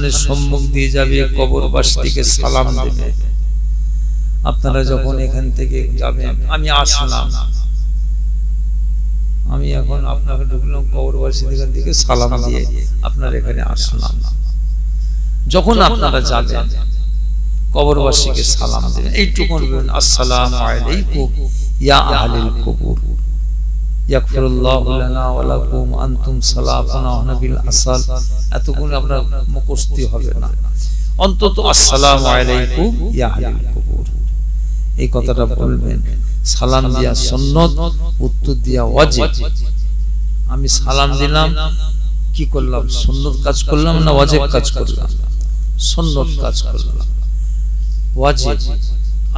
কবরস্থানের সম্মুখ দিয়ে যাবে, কবরবাসীকে সালাম দেবে। আপনারা যখন এখান থেকে যাবেন, আমি আসলাম। আমি এখন আপনাকে ঢুকলাম কবরবাসী এখান থেকে সালাম দিয়ে আপনার এখানে আসলাম। যখন আপনারা যাবেন, কবরবাসীকে সালাম দেবেন। এইটুকু বলবেন আসসালামু আলাইকুম ইয়া আহলিল কবর। নাবিল আসাল। এতক্ষণ আপনার মুখস্থি হবে না। অন্তত আসসালামু আলাইকুম ইয়া কবর। এই কথাটা বলবেন, সালাম দিয়া উত্তর দিয়া ওয়াজিব। আমি সালাম দিলাম, কি করলাম? সুন্নত কাজ করলাম না ওয়াজিব কাজ করলাম? সুন্নত কাজ করলাম। ওয়াজিব।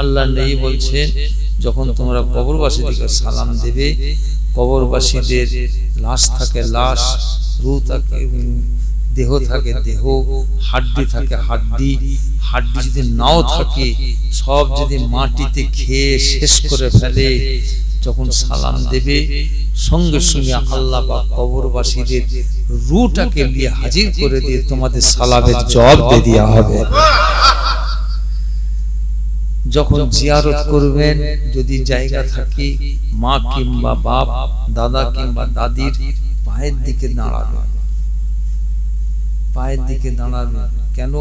আল্লাহ নেই বলছেন, যখন তোমরা কবরবাসীদেরকে সালাম দেবে কবরবাসীদের লাশ থাকে, লাশ রু থাকে দেহ থাকে, দেহ, হাড্ডি থাকে, হাড্ডি। হাড্ডি যদি নাও থাকে, সব যদি মাটিতে খেয়ে শেষ করে ফেলে, যখন সালাম দেবে, সঙ্গে সঙ্গে আল্লাহ বা কবরবাসীদের রুটাকে নিয়ে হাজির করে দিয়ে তোমাদের সালামের জবাব দিয়ে দেওয়া হবে। যখন জিয়ারত করবেন যদি জায়গা থাকে মা কিংবা বাপ দাদা কিংবা দাদির পায়ের দিকে দাঁড়াবেন পায়ের দিকে দাঁড়াবেন কেন?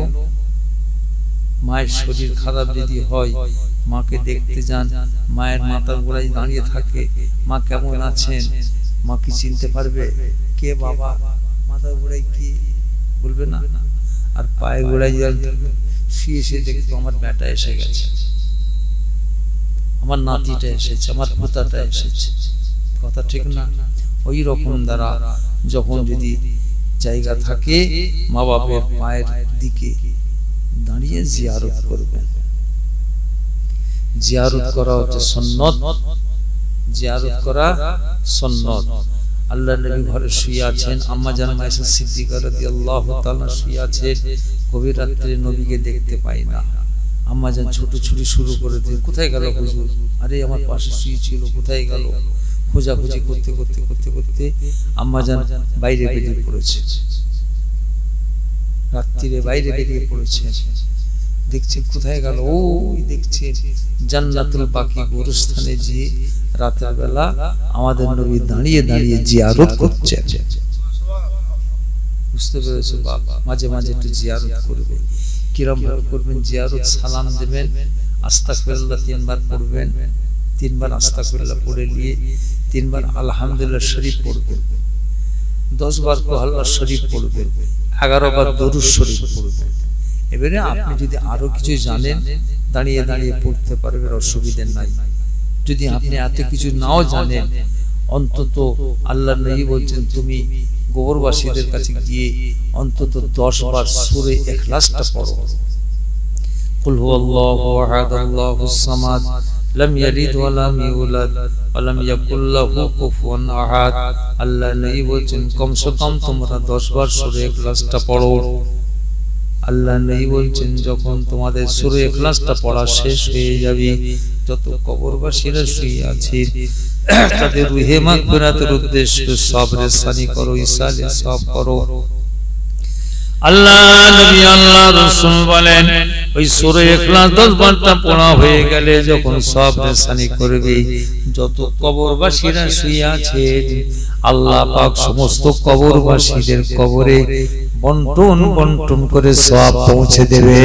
মায়ের শরীর খারাপ যদি হয় মাকে দেখতে যান। মায়ের মাথার গোড়ায় দাঁড়িয়ে থাকে মা কেমন আছেন? মা কি চিনতে পারবে? কে বাবা? মাথার গোড়ায় কি? বলবে না। আর পায়ের গোড়ায় শুয়ে শুয়ে দেখতো আমার বেটা এসে গেছে। আমার নাতিটা এসেছে, আমার পোতাটা এসেছে। কথা ঠিক না? ওই রকম দ্বারা যখন যদি জায়গা থাকে মা বাপের পায়ের দিকে দাঁড়িয়ে জিয়ারত করবেন। জিয়ারত করা হচ্ছে সন্নত জিয়ারত করা সন্নত আল্লাহ নবী ঘরে শুয়ে আছেন, আম্মা জান মাইসা সিদ্দিকা রাদিয়াল্লাহু তাআলা শুয়ে আছেন গভীর রাত্রে নবীকে দেখতে পাই না। আম্মা যান ছোট ছুরি শুরু করে দিয়ে কোথায় গেল হুজুর? আরে আমার পাশে শুয়ে ছিল, কোথায় গেল? খোঁজাখুঁজি করতে করতে করতে করতে আম্মা যান বাইরে বেরিয়ে পড়েছে। রাত্রিরে বাইরে বেরিয়ে পড়েছে। দেখছে কোথায় গেল? ওই দেখছে জান্নাতুল বাকি গোরস্থানে যে রাতের বেলা আমাদের নবী দাঁড়িয়ে দাঁড়িয়ে জিয়ারত করছে বুঝতে পেরেছ বাবা মাঝে মাঝে একটু জিয়ারত করবে। কিরম ভাবে করবেন? জিয়ারত সালাম দেবেন আস্তা ফেরল্লা তিনবার পড়বেন, তিনবার আস্তা ফেরল্লা পড়ে নিয়ে তিনবার আলহামদুলিল্লাহ শরীফ পড়বেন। দশ বার কোহাল্লা শরীফ পড়বেন এগারো বার দরুদ শরীফ পড়বেন। এবারে আপনি যদি আরও কিছু জানেন, দাঁড়িয়ে দাঁড়িয়ে পড়তে পারবেন, অসুবিধে নাই। যদি আপনি এত কিছু নাও জানেন, অন্তত আল্লাহ নবী বলছেন, তুমি গোবরবাসীদের কাছে গিয়ে অন্তত দশ বার সুরে এখলাসটা পড়ো قل هو الله احد الله الصمد لم يلد ولم يولد ولم يكن له كفوا احد আল্লাহ নবী বলছেন কমসে কম তোমরা দশ বার সুরে এখলাসটা পড়ো আল্লাহ নবী বলছেন, যখন তোমাদের সুরে এখলাসটা পড়া শেষ হয়ে যাবে, যত কবরবাসীরা শুয়ে আছে, তাদের রুহে মাগফিরাতের উদ্দেশ্য সবরে সানি করো ইসালে সব করো। আল্লাহ নবী, আল্লাহ রাসূল বলেন, ওই সূরা ইখলাস 10 বারটা পড়া হয়ে গেলে যখন সব রেসানি করবে, যত কবরবাসীরা শুয়ে আছেন, আল্লাহ পাক সমস্ত কবরবাসীদের কবরে বন্টন বন্টন করে সব পৌঁছে দেবে।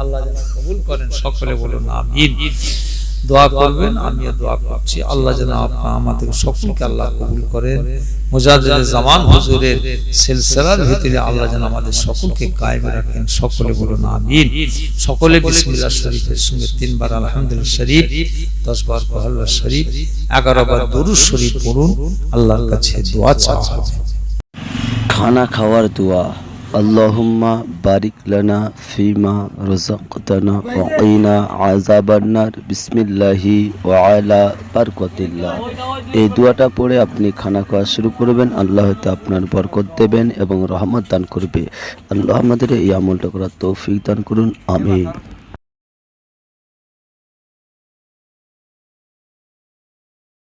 আল্লাহ কবুল করেন, সকলে বলুন আমিন। দোয়া আল্লাহ যেন আমাদের সকলকে আল্লাহ কবুল করেন। জামান আল্লাহ যেন আমাদের সকলকে রাখেন। সকলে বলুন সকলে শরীফের সঙ্গে তিনবার আলহামদুলিল্লাহ শরীফ দশ বার কহল্লা শরীফ এগারো বার দরুদ শরীফ পড়ুন। আল্লাহর কাছে দোয়া চাওয়া হবে। খানা খাওয়ার দোয়া। আল্লাহুম্মা বারিক লানা ফিমা রাযাকতানা ওয়া কিনা আযাবান্নার বিসমিল্লাহি ওয়া আলা বারকাতিল্লাহ। এই দোয়াটা পড়ে আপনি খানা খাওয়া শুরু করবেন। আল্লাহ হয়তো আপনার বরকত দেবেন এবং রহমত দান করবে। আল্লাহ আমাদের এই আমলটা করার তৌফিক দান করুন। আমিন।